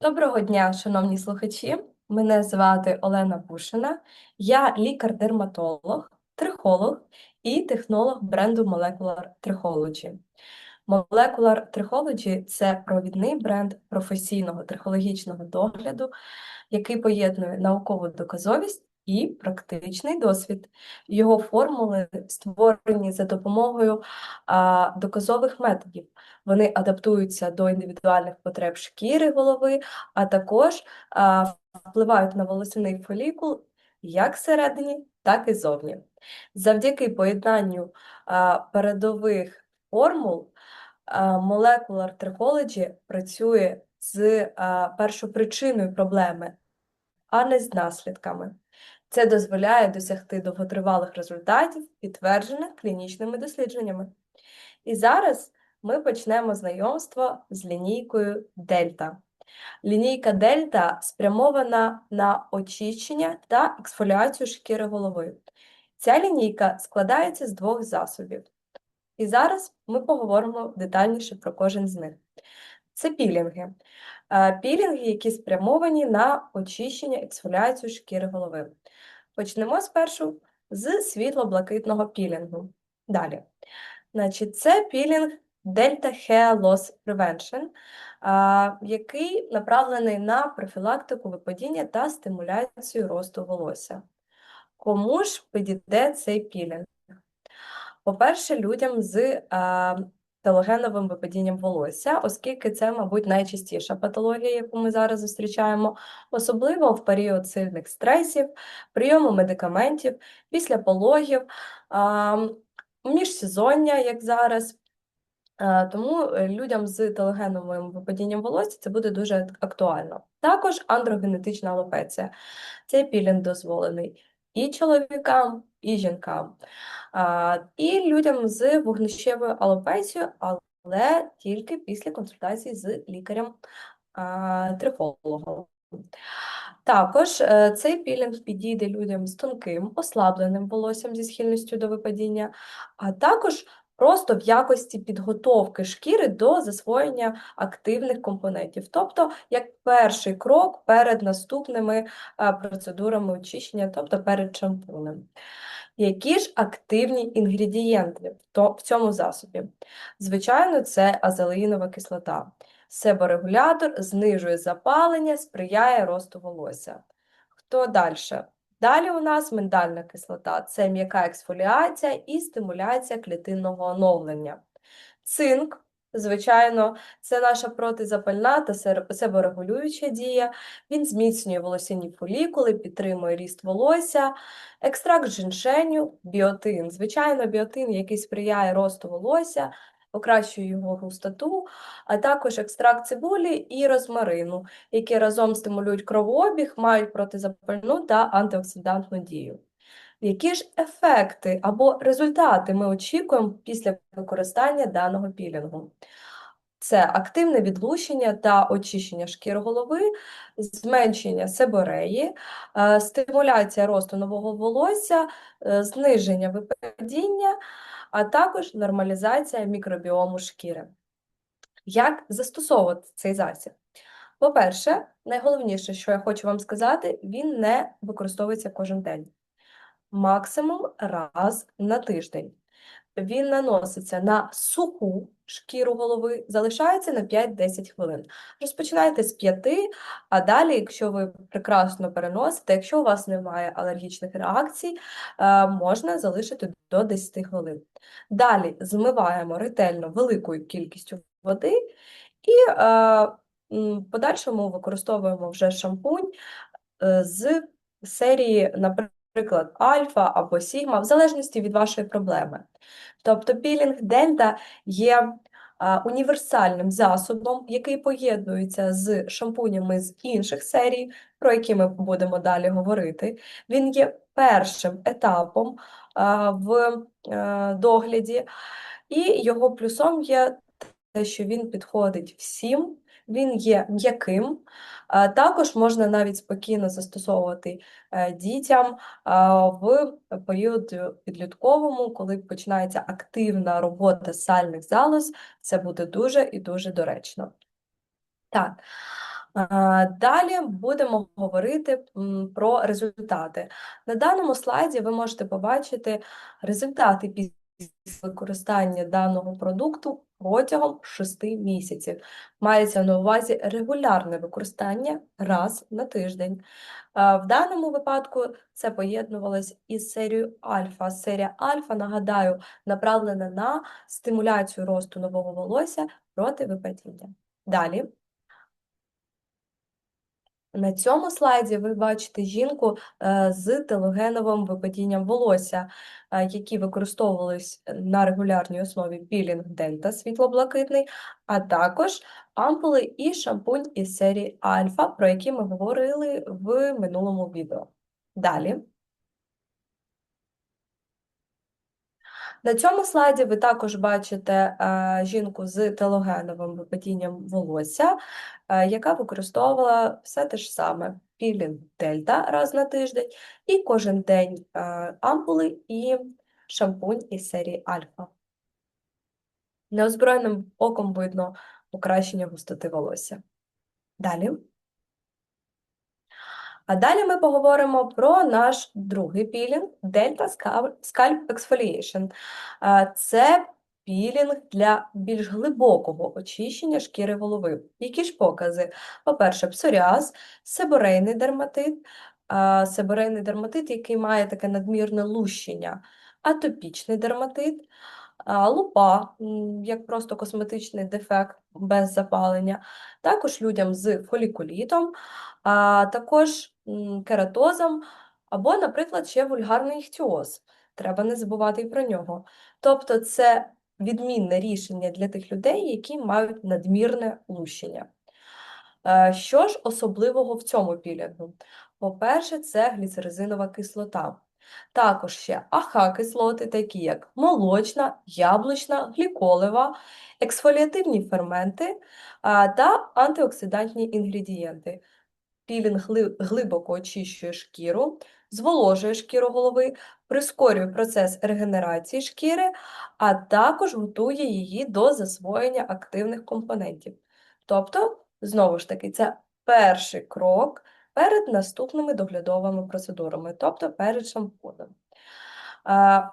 Доброго дня, шановні слухачі. Мене звати Олена Пушина. Я лікар-дерматолог, трихолог і технолог бренду Molecular Trichology. Molecular Trichology – це провідний бренд професійного трихологічного догляду, який поєднує наукову доказовість і практичний досвід. Його формули створені за допомогою а, доказових методів. Вони адаптуються до індивідуальних потреб шкіри голови, а також а, впливають на волосяний фолікул як всередині, так і зовні. Завдяки поєднанню а, передових формул а, Molecular Trichology працює з а, першопричиною проблеми, а не з наслідками. Це дозволяє досягти довготривалих результатів, підтверджених клінічними дослідженнями. І зараз ми почнемо знайомство з лінійкою Дельта. Лінійка Дельта спрямована на очищення та ексфоліацію шкіри голови. Ця лінійка складається з двох засобів. І зараз ми поговоримо детальніше про кожен з них. Це пілінги. Е, Пілінги, які спрямовані на очищення ексфоліацію шкіри голови. Почнемо спершу з світло-блакитного пілінгу. Далі. Значить, це пілінг Delta Hair Loss Prevention, який направлений на профілактику випадіння та стимуляцію росту волосся. Кому ж підійде цей пілінг? По-перше, людям з а, телогеновим випадінням волосся, оскільки це, мабуть, найчастіша патологія, яку ми зараз зустрічаємо, особливо в період сильних стресів, прийому медикаментів, після пологів, міжсезоння, як зараз. Тому е, людям з телогеновим випадінням волосся це буде дуже актуально. Також андрогенетична алопеція. Цей пілінг дозволений і чоловікам, і жінкам, а, і людям з вогнищевою алопецією, але тільки після консультації з лікарем-трихологом. Також е, цей пілінг підійде людям з тонким, ослабленим волоссям зі схильністю до випадіння, а також просто в якості підготовки шкіри до засвоєння активних компонентів, тобто як перший крок перед наступними е, процедурами очищення, тобто перед шампунем. Які ж активні інгредієнти в цьому засобі? Звичайно, це азелеїнова кислота. Себорегулятор знижує запалення, сприяє росту волосся. Хто далі? Далі у нас миндальна кислота це м'яка ексфоліація і стимуляція клітинного оновлення. Цинк, звичайно, це наша протизапальна та себорегулююча дія. Він зміцнює волосяні фолікули, підтримує ріст волосся. Екстракт женьшеню, біотин. Звичайно, біотин, який сприяє росту волосся, покращує його густоту, а також екстракт цибулі і розмарину, які разом стимулюють кровообіг, мають протизапальну та антиоксидантну дію. Які ж ефекти або результати ми очікуємо після використання даного пілінгу? Це активне відлущення та очищення шкіри голови, зменшення себореї, е, стимуляція росту нового волосся, е, зниження випадіння, а також нормалізація мікробіому шкіри. Як застосовувати цей засіб? По-перше, найголовніше, що я хочу вам сказати, він не використовується кожен день. Максимум раз на тиждень. Він наноситься на суху шкіру голови, залишається на 5-10 хвилин. Розпочинайте з 5, а далі, якщо ви прекрасно переносите, якщо у вас немає алергічних реакцій, е, можна залишити до 10 хвилин. Далі змиваємо ретельно великою кількістю води і е, в подальшому використовуємо вже шампунь е, з серії, наприклад, альфа або сігма, в залежності від вашої проблеми. Тобто пілінг дельта є універсальним засобом, який поєднується з шампунями з інших серій, про які ми будемо далі говорити. Він є першим етапом в е, догляді, і його плюсом є те, що він підходить всім, він є м'яким. Також можна навіть спокійно застосовувати е, дітям в період підлітковому, коли починається активна робота сальних залоз, це буде дуже і дуже доречно. Так, Далі будемо говорити про результати. На даному слайді ви можете побачити результати після використання даного продукту протягом 6 місяців. Мається на увазі регулярне використання раз на тиждень. В даному випадку це поєднувалось із серією альфа. Серія альфа, нагадаю, направлена на стимуляцію росту нового волосся проти випадіння. Далі. На цьому слайді ви бачите жінку е, з телогеновим випадінням волосся, е, які використовувались на регулярній основі пілінг дента світло-блакитний, а також ампули і шампунь із серії Альфа, про які ми говорили в минулому відео. Далі. На цьому слайді ви також бачите е, жінку з телогеновим випадінням волосся, е, яка використовувала все те ж саме: пілінг дельта раз на тиждень, і кожен день е, ампули і шампунь із серії Альфа. Неозброєним оком видно покращення густоти волосся. Далі. А далі ми поговоримо про наш другий пілінг Delta Scalp Exfoliation. Це пілінг для більш глибокого очищення шкіри голови. Які ж покази? По-перше, псоріаз, себорейний дерматит, себорейний дерматит, який має таке надмірне лущення, атопічний дерматит, лупа, як просто косметичний дефект без запалення, також людям з фолікулітом, а також кератозом, або, наприклад, ще вульгарний іхтіоз. Треба не забувати і про нього. Тобто, це відмінне рішення для тих людей, які мають надмірне лущення. Е, що ж особливого в цьому пілінгу? По-перше, це гліцеризинова кислота. Також ще АХ-кислоти, такі як молочна, яблучна, гліколева, ексфоліативні ферменти та антиоксидантні інгредієнти. Пілінг глибоко очищує шкіру, зволожує шкіру голови, прискорює процес регенерації шкіри, а також готує її до засвоєння активних компонентів. Тобто, знову ж таки, це перший крок перед наступними доглядовими процедурами, тобто перед шампунем.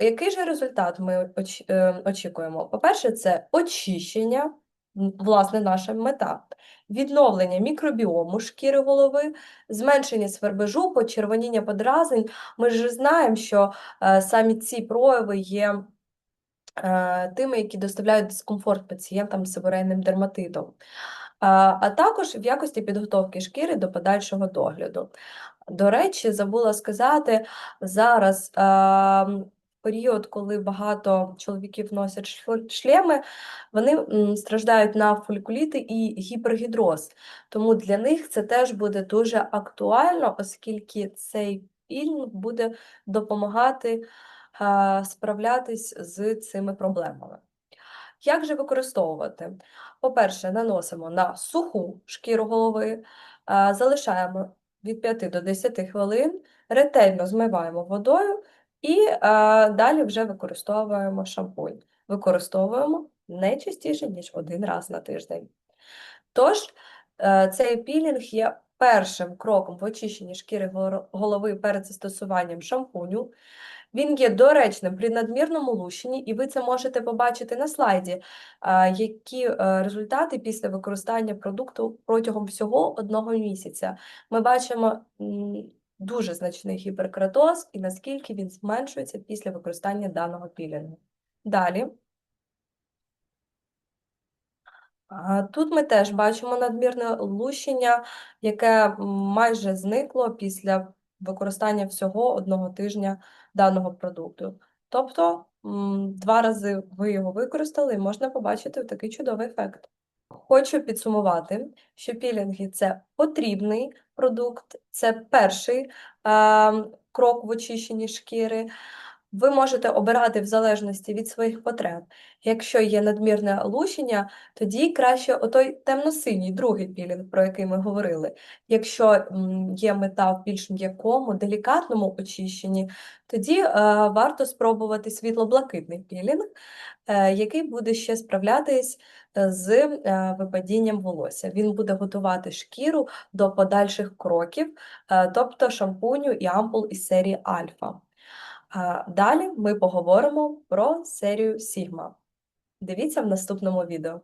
Який же результат ми е, очікуємо? По-перше, це очищення, власне, наша мета, відновлення мікробіому шкіри голови, зменшення свербежу, почервоніння подразнень. Ми ж знаємо, що е, самі ці прояви є е, тими, які доставляють дискомфорт пацієнтам з сибирейним дерматитом а також в якості підготовки шкіри до подальшого догляду. До речі, забула сказати, зараз період, коли багато чоловіків носять шлеми, вони страждають на фолікуліти і гіпергідроз. Тому для них це теж буде дуже актуально, оскільки цей пільм буде допомагати справлятись з цими проблемами. Як же використовувати? По-перше, наносимо на суху шкіру голови, залишаємо від 5 до 10 хвилин, ретельно змиваємо водою і далі вже використовуємо шампунь. Використовуємо не частіше, ніж один раз на тиждень. Тож, е, цей пілінг є першим кроком в очищенні шкіри голови перед застосуванням шампуню. Він є доречним при надмірному лущенні, і ви це можете побачити на слайді, які е, результати після використання продукту протягом всього одного місяця. Ми бачимо дуже значний гіперкратоз і наскільки він зменшується після використання даного пілінгу. Далі. Тут ми теж бачимо надмірне лущення, яке майже зникло після використання всього одного тижня даного продукту. Тобто два рази ви його використали і можна побачити такий чудовий ефект. Хочу підсумувати, що пілінги це потрібний продукт, це перший е, крок в очищенні шкіри. Ви можете обирати в залежності від своїх потреб. Якщо є надмірне лущення, тоді краще отой темно-синій другий пілінг, про який ми говорили. Якщо є мета в більш м'якому, делікатному очищенні, тоді е, варто спробувати світло-блакитний пілінг, е, який буде ще справлятись е, з випадінням волосся. Він буде готувати шкіру до подальших кроків, тобто шампуню і ампул із серії альфа. Далі ми поговоримо про серію Сігма. Дивіться в наступному відео.